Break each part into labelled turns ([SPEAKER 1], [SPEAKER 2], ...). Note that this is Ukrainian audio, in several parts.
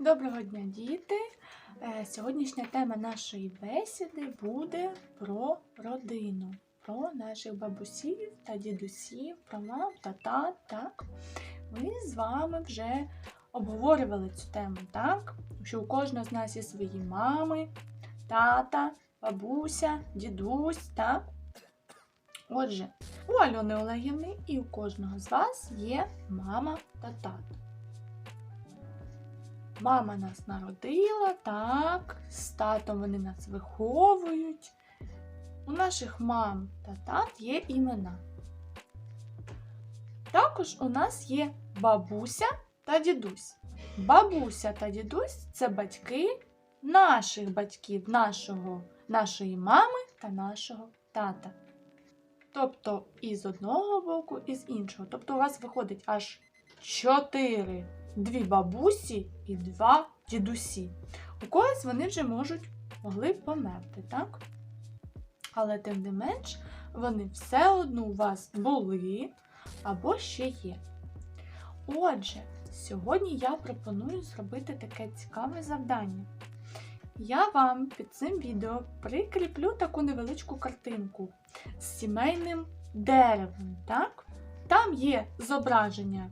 [SPEAKER 1] Доброго дня, діти! Е, Сьогоднішня тема нашої бесіди буде про родину, про наших бабусів та дідусів, про мам та тат. Так? Ми з вами вже обговорювали цю тему, так? Що у кожного з нас є свої мами, тата, бабуся, дідусь, так? Отже, у Альони Олегівни і у кожного з вас є мама та тато. Мама нас народила, так, з татом вони нас виховують. У наших мам та тат є імена. Також у нас є бабуся та дідусь. Бабуся та дідусь це батьки наших батьків, нашого, нашої мами та нашого тата. Тобто і з одного боку, і з іншого. Тобто у вас виходить аж чотири дві бабусі і два дідусі. У когось вони вже можуть могли померти, так? Але тим не менш, вони все одно у вас були або ще є. Отже, сьогодні я пропоную зробити таке цікаве завдання. Я вам під цим відео прикріплю таку невеличку картинку з сімейним деревом. так? Там є зображення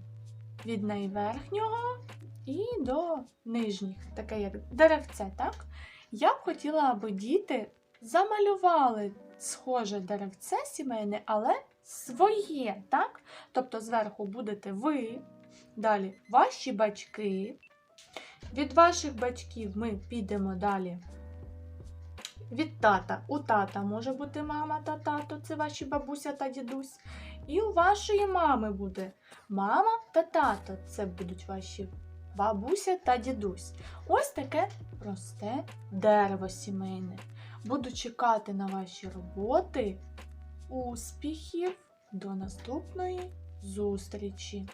[SPEAKER 1] від найверхнього і до нижніх, таке як деревце, так? Я б хотіла, аби діти замалювали схоже деревце сімейне, але своє, так? Тобто зверху будете ви, далі ваші батьки. Від ваших батьків ми підемо далі. Від тата. У тата може бути мама та тато, це ваші бабуся та дідусь. І у вашої мами буде мама та тато. Це будуть ваші бабуся та дідусь. Ось таке просте дерево сімейне. Буду чекати на ваші роботи. Успіхів! До наступної зустрічі!